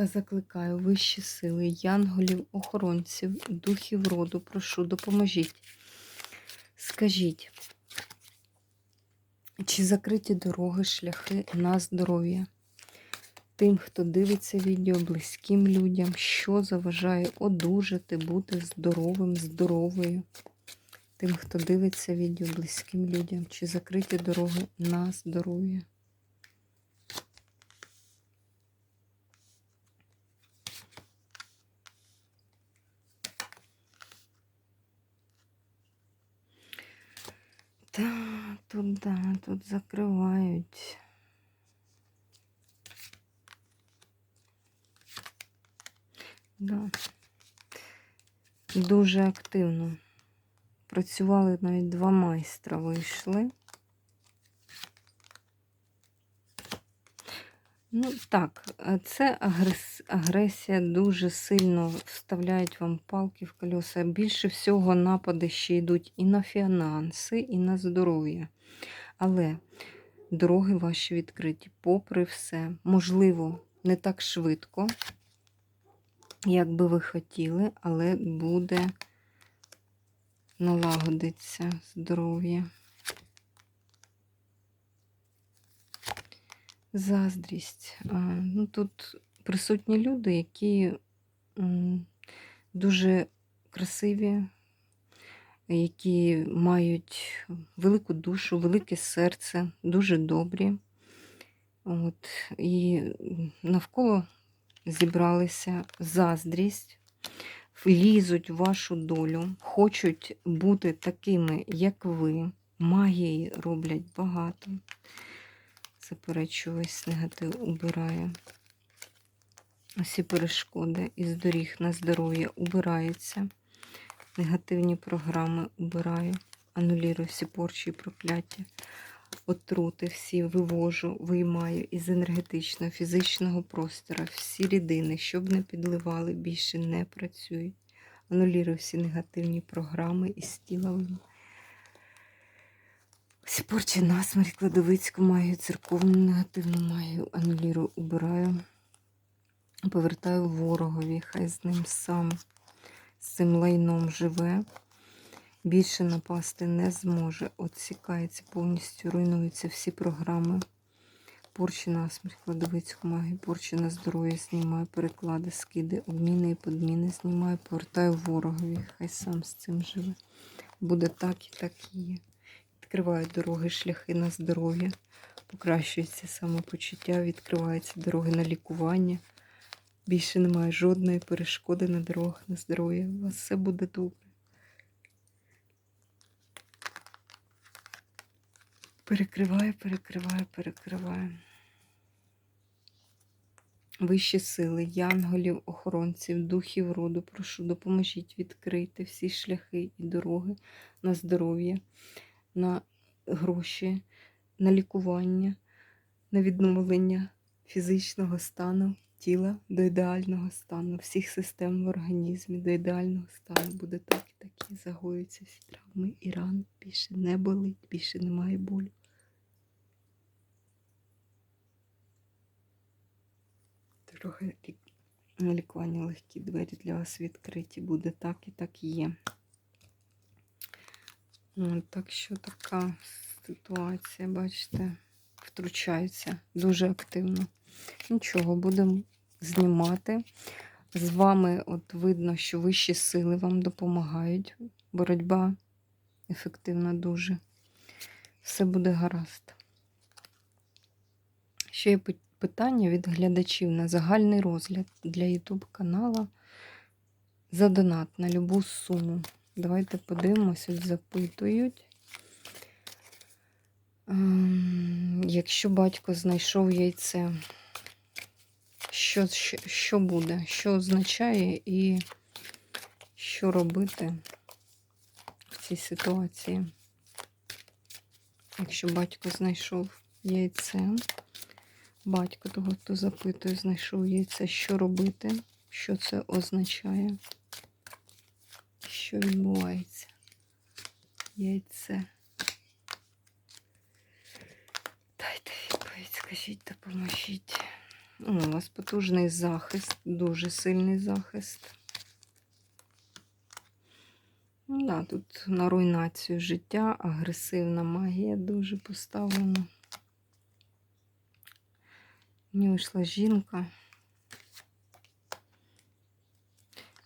Та закликаю вищі сили, янголів, охоронців, духів роду, прошу, допоможіть. Скажіть, чи закриті дороги, шляхи на здоров'я? Тим, хто дивиться відео, близьким людям, що заважає одужати, бути здоровим, здоровою. Тим, хто дивиться відео, близьким людям, чи закриті дороги на здоров'я? Тут, да, тут закривають. Да. Дуже активно. Працювали навіть два майстра вийшли. Ну, так, е, це агрес... агресія дуже сильно вставляють вам палки в колеса. Більше всього напади ще йдуть і на фінанси, і на здоров'я. Але дороги ваші відкриті, попри все. Можливо, не так швидко, як би ви хотіли, але буде налагодиться здоров'я. Заздрість. Ну, Тут присутні люди, які дуже красиві, які мають велику душу, велике серце, дуже добрі. От, І навколо зібралися заздрість, влізуть в вашу долю, хочуть бути такими, як ви. Магії роблять багато заперечу весь негатив убираю. Усі перешкоди із доріг на здоров'я убираються. Негативні програми убираю. Анулірую всі порчі і прокляття. Отрути всі вивожу, виймаю із енергетичного, фізичного простору. Всі рідини, щоб не підливали, більше не працюють. Анулірую всі негативні програми із тіла. Порчі насмерть, кладовицьку маю, церковну негативну маю, анулірую, убираю, повертаю ворогові, хай з ним сам, з цим лайном живе. Більше напасти не зможе. Отсікається, повністю руйнуються всі програми. Порчі насмерть, кладовицьку магію, порчі на здоров'я знімаю, переклади, скиди, обміни і подміни знімаю, повертаю ворогові, хай сам з цим живе. Буде так і так і є відкривають дороги, шляхи на здоров'я, покращується самопочуття, відкриваються дороги на лікування. Більше немає жодної перешкоди на дорогах на здоров'я. У вас все буде добре. Перекриваю, перекриваю, перекриваю. Вищі сили, янголів, охоронців, духів роду, прошу, допоможіть відкрити всі шляхи і дороги на здоров'я на гроші, на лікування, на відновлення фізичного стану тіла до ідеального стану, всіх систем в організмі до ідеального стану буде так і так і загоюються всі травми і рани. Більше не болить, більше немає болю. Трохи лікування легкі двері для вас відкриті буде так і так і є. Так що така ситуація, бачите, втручається дуже активно. Нічого, будемо знімати. З вами от видно, що вищі сили вам допомагають. Боротьба ефективна дуже. Все буде гаразд. Ще є питання від глядачів на загальний розгляд для YouTube канала за донат на любу суму. Давайте подивимося, запитують. Ем, якщо батько знайшов яйце, що, що буде, що означає і що робити в цій ситуації. Якщо батько знайшов яйце, батько того, хто запитує, знайшов яйце, що робити, що це означає, що відбувається. Яйце. Дайте відповідь, скажіть, допоможіть. У вас потужний захист, дуже сильний захист. Ну да, тут на руйнацію життя, агресивна магія дуже поставлена. Мені вийшла жінка.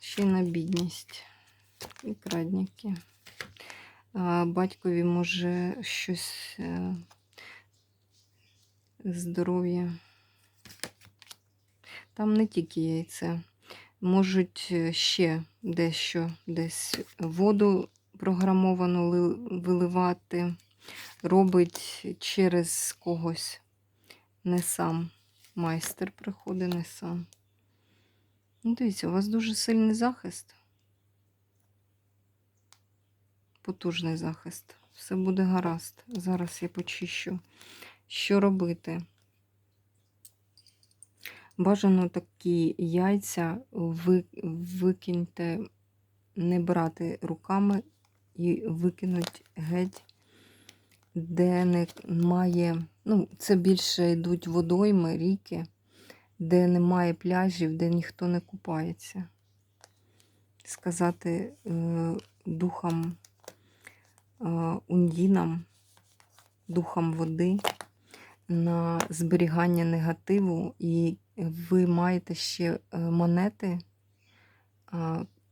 Ще й на бідність. І крадніки. Батькові може щось е, здоров'я. Там не тільки яйце. Можуть е, ще дещо, десь воду програмовану виливати, робить через когось. Не сам. Майстер приходить не сам. Ну, дивіться, у вас дуже сильний захист. Потужний захист. Все буде гаразд. Зараз я почищу. Що робити? Бажано такі яйця ви, викиньте, не брати руками і викинуть геть, де немає, ну, це більше йдуть водойми, ріки, де немає пляжів, де ніхто не купається. Сказати е, духам, ундінам, духам води на зберігання негативу, і ви маєте ще е, монети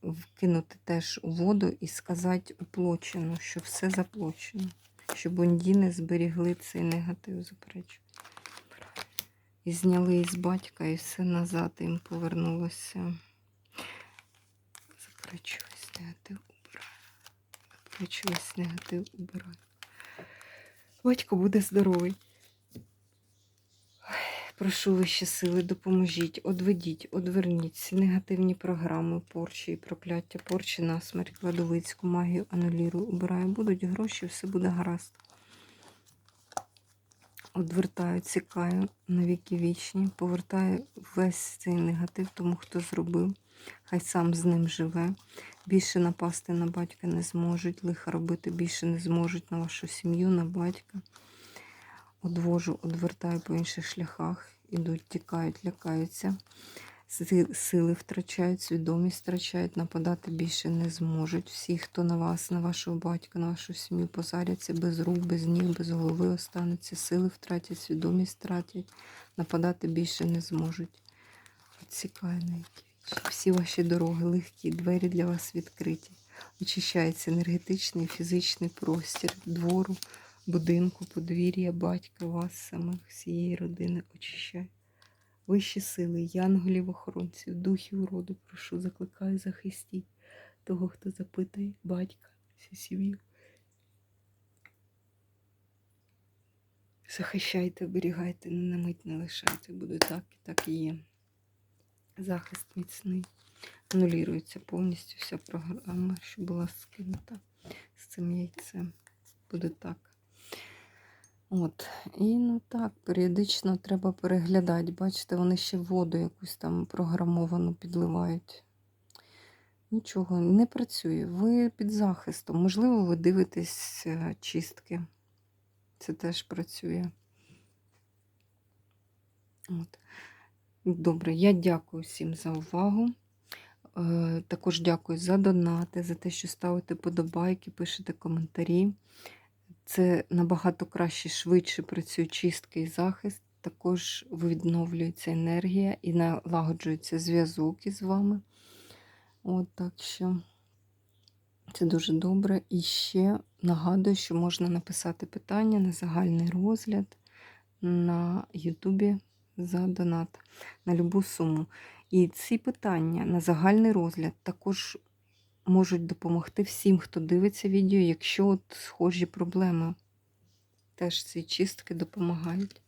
вкинути теж у воду і сказати уплочено, що все заплачено, щоб ондіни зберігли цей негатив, заперечую. І зняли із батька, і все назад їм повернулося. Заперечую, весь негатив Заперечую, весь негатив убираю. Батько буде здоровий. Прошу вищі сили, допоможіть, одведіть, одверніть всі негативні програми, порчі і прокляття, порчі на смерть, кладовицьку магію, анулірую, убираю. Будуть гроші, все буде гаразд. Одвертаю, цікаю на віки вічні, повертаю весь цей негатив тому, хто зробив. Хай сам з ним живе. Більше напасти на батька не зможуть, лиха робити більше не зможуть на вашу сім'ю, на батька одвожу, одвертаю по інших шляхах, ідуть, тікають, лякаються, сили втрачають, свідомість втрачають, нападати більше не зможуть. Всі, хто на вас, на вашого батька, на вашу сім'ю позаряться, без рук, без ніг, без голови остануться, сили втратять, свідомість втратять, нападати більше не зможуть. Відсікаю на які. Всі ваші дороги легкі, двері для вас відкриті. Очищається енергетичний, фізичний простір двору, будинку, подвір'я, батька, вас самих, всієї родини очищаю. Вищі сили, янголів, охоронців, духів роду, прошу, закликаю, захистіть того, хто запитає, батька, всю сім'ю. Захищайте, оберігайте, не на мить не лишайте, буде так і так і є. Захист міцний. Анулюється повністю вся програма, що була скинута з цим яйцем. Буде так. От. І ну так, періодично треба переглядати. Бачите, вони ще воду якусь там програмовану підливають. Нічого, не працює. Ви під захистом. Можливо, ви дивитесь е, чистки. Це теж працює. От. Добре, я дякую всім за увагу. Е, Також дякую за донати, за те, що ставите подобайки, пишете коментарі. Це набагато краще, швидше працює чистки і захист. Також відновлюється енергія і налагоджується зв'язок із вами. От так що це дуже добре. І ще нагадую, що можна написати питання на загальний розгляд на Ютубі за донат на любу суму. І ці питання на загальний розгляд також можуть допомогти всім, хто дивиться відео, якщо от схожі проблеми. Теж ці чистки допомагають.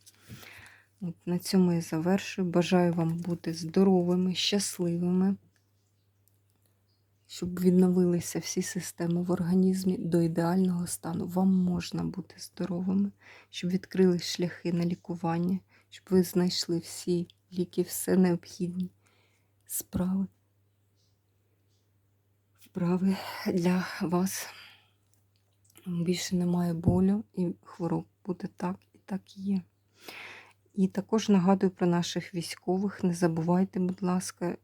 От на цьому я завершую. Бажаю вам бути здоровими, щасливими, щоб відновилися всі системи в організмі до ідеального стану. Вам можна бути здоровими, щоб відкрили шляхи на лікування, щоб ви знайшли всі ліки, все необхідні справи. Вправи для вас. Більше немає болю і хвороб. Буде так і так є. І також нагадую про наших військових. Не забувайте, будь ласка,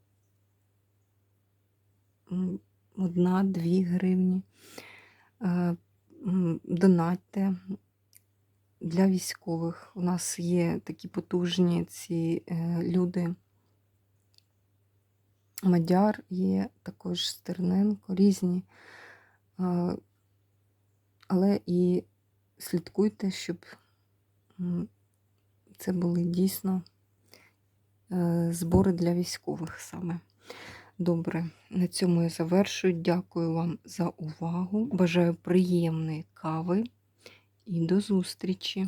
одна-дві гривні. Е, Донатьте для військових. У нас є такі потужні ці е, люди. Мадяр є, також Стерненко, різні. Але і слідкуйте, щоб це були дійсно е, збори для військових саме. Добре, на цьому я завершую. Дякую вам за увагу. Бажаю приємної кави і до зустрічі!